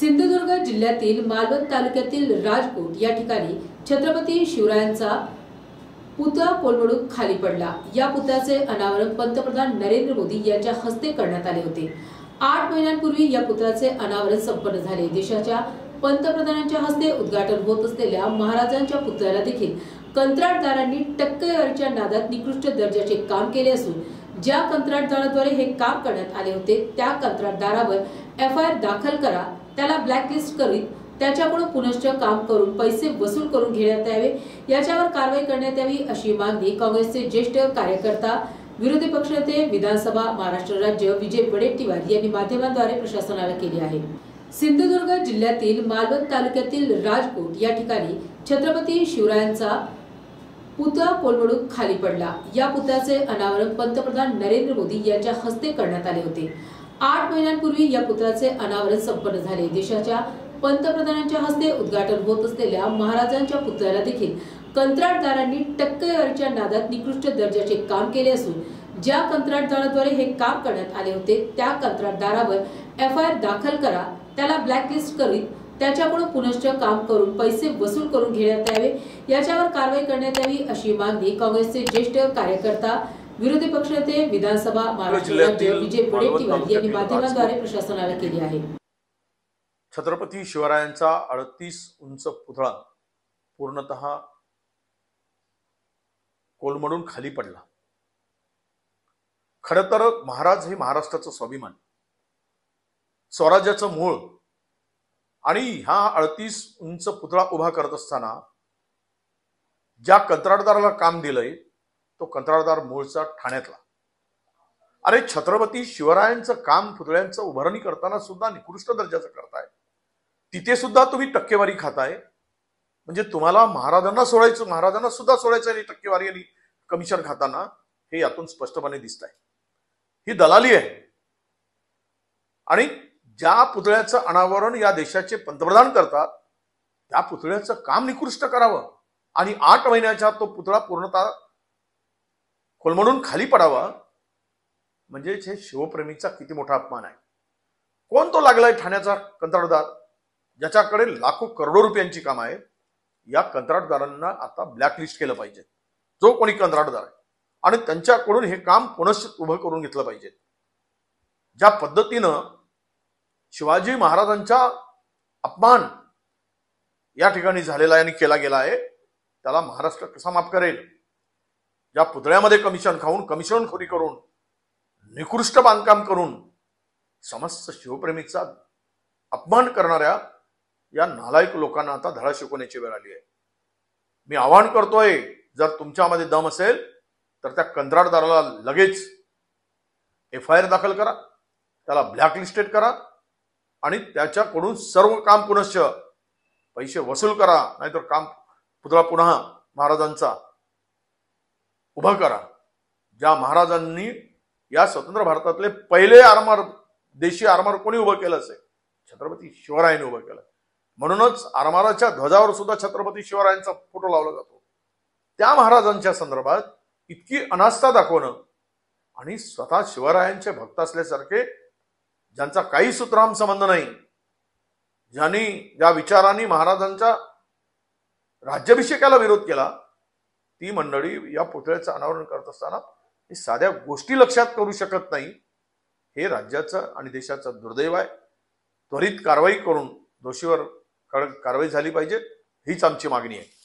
सिंधुदुर्ग जिल्ह्यातील मालवण तालुक्यातील राजकोट या ठिकाणी छत्रपती शिवरायांचा पुतळा कोलमडून खाली पडला. या पुतळ्याचे अनावरण पंतप्रधान नरेंद्र मोदी यांच्या हस्ते करण्यात आले होते. आठ महिन्यांपूर्वी या पुतळ्याचे अनावरण संपन्न झाले. देशाच्या पंतप्रधानांच्या हस्ते उद्घाटन होत असलेल्या महाराजांच्या पुतळ्याला देखील कंत्राटदारांनी टक्केवारीच्या नादात निकृष्ट दर्जाचे काम केले असून ज्या कंत्राटदाराद्वारे हे काम करण्यात आले होते त्या कंत्राटदारावर एफ आय आर दाखल करा. त्याला ब्लॅकलिस्ट करीत त्याच्याकडून पुनश्च काम करून पैसे वसूल करून घेण्यात यावे. याच्यावर कारवाई करण्यात यावी अशी मागणी काँग्रेसचे ज्येष्ठ कार्यकर्ता विरोधी पक्षनेते विधानसभा महाराष्ट्र राज्य विजय वडेट्टीवार यांनी माध्यमांद्वारे प्रशासनाला केली आहे. सिंधुदुर्ग जिल्ह्यातील मालवण तालुक्यातील राजकोट या ठिकाणी छत्रपती शिवरायांचा पुतळा कोलमडून खाली पडला. या पुतळ्याचे अनावरण पंतप्रधान नरेंद्र मोदी यांच्या हस्ते करण्यात आले होते. आठ महिन्यांपूर्वी या पुतळ्याचे अनावरण संपन्न झाले. देशाच्या पंतप्रधानांच्या हस्ते उद्घाटन होत असलेल्या महाराजांच्या पुतळ्याला देखील कंत्राटदारांनी टक्केवारीच्या नादात निकृष्ट दर्जाचे काम केले असून ज्या कंत्राटदाराद्वारे हे काम करण्यात आले होते त्या कंत्राटदारावर एफ आय आर दाखल करा त्याला ब्लॅकलिस्ट करीत त्याच्याकडून पुनश्च काम करून पैसे वसूल करून घेण्यात यावे याच्यावर कारवाई करण्यात यावी अशी मागणी काँग्रेसचे ज्येष्ठ कार्यकर्ता विरोधी पक्षनेते विधानसभा महाराष्ट्र विजय वडेट्टीवार यांनी माध्यमांद्वारे प्रशासनाला केली आहे. छत्रपती शिवरायांचा अडतीस उंच पुतळा पूर्णत कोलमडून खाली पडला. खर तर महाराज हे महाराष्ट्राचं स्वाभिमान. स्वराज्याचं मूळ. आणि ह्या अडतीस उंच पुतळा उभा करत असताना ज्या कंत्राटदाराला काम दिलंय तो कंत्राटदार मूळचा ठाण्यातला. अरे छत्रपती शिवरायांचं काम पुतळ्यांचं उभारणी करताना सुद्धा निकृष्ट दर्जाचं करताय. तिथे सुद्धा तुम्ही टक्केवारी खाताय. म्हणजे तुम्हाला महाराजांना सोडायचं महाराजांना सुद्धा सोडायचं आणि टक्केवारी आणि कमिशन खाताना हे यातून स्पष्टपणे दिसत आहे ही दलाली आहे. आणि ज्या पुतळ्याचं अनावरण या देशाचे पंतप्रधान करतात त्या पुतळ्याचं काम निकृष्ट करावं. आणि आठ महिन्याच्या तो पुतळा पूर्णतः खोलमडून खाली पडावा म्हणजेच हे शिवप्रेमीचा किती मोठा अपमान आहे. कोण तो लागलाय ठाण्याचा कंत्राटदार? ज्याच्याकडे लाखो करोडो रुपयांची काम आहे या कंत्राटदारांना आता ब्लॅकलिस्ट केलं पाहिजे. जो कोणी कंत्राटदार आहे. आणि त्यांच्याकडून हे काम पुनश्च उभं करून घेतलं पाहिजे. ज्या पद्धतीनं शिवाजी महाराजांचा अपमान या ठिकाणी झालेला आहे आणि केला गेला आहे त्याला महाराष्ट्र कसा माफ करेल? ज्या पुतळ्यामध्ये कमिशन खाऊन कमिशनखोरी करून निकृष्ट बांधकाम करून समस्त शिवप्रेमीचा अपमान करणाऱ्या या नालायक लोकांना आता धडा शिकवण्याची वेळ आली आहे. मी आवाहन करतोय जर तुमच्यामध्ये दम असेल तर त्या कंत्राटदाराला लगेच एफ आय आर दाखल करा त्याला ब्लॅकलिस्टेड करा आणि त्याच्याकडून सर्व काम पुनश्च पैसे वसूल करा नाहीतर काम पुतळा पुन्हा महाराजांचा उभा करा. ज्या महाराजांनी या स्वतंत्र भारतातले पहिले आरमार देशी आरमार कोणी उभं केलं असेल? छत्रपती शिवरायांनी उभं केलं. म्हणूनच आरमाराच्या ध्वजावर सुद्धा छत्रपती शिवरायांचा फोटो लावला जातो. त्या महाराजांच्या संदर्भात इतकी अनास्था दाखवणं आणि स्वतः शिवरायांचे भक्त असल्यासारखे ज्यांचा काही सुतराम संबंध नाही ज्यांनी ज्या विचारांनी महाराजांच्या राज्याभिषेकाला विरोध केला ती मंडळी या पुतळ्याचं अनावरण करत असताना हे साध्या गोष्टी लक्षात करू शकत नाही. हे राज्याचं आणि देशाचं दुर्दैव आहे. त्वरित कारवाई करून दोषीवर कारवाई झाली पाहिजे हीच आमची मागणी आहे.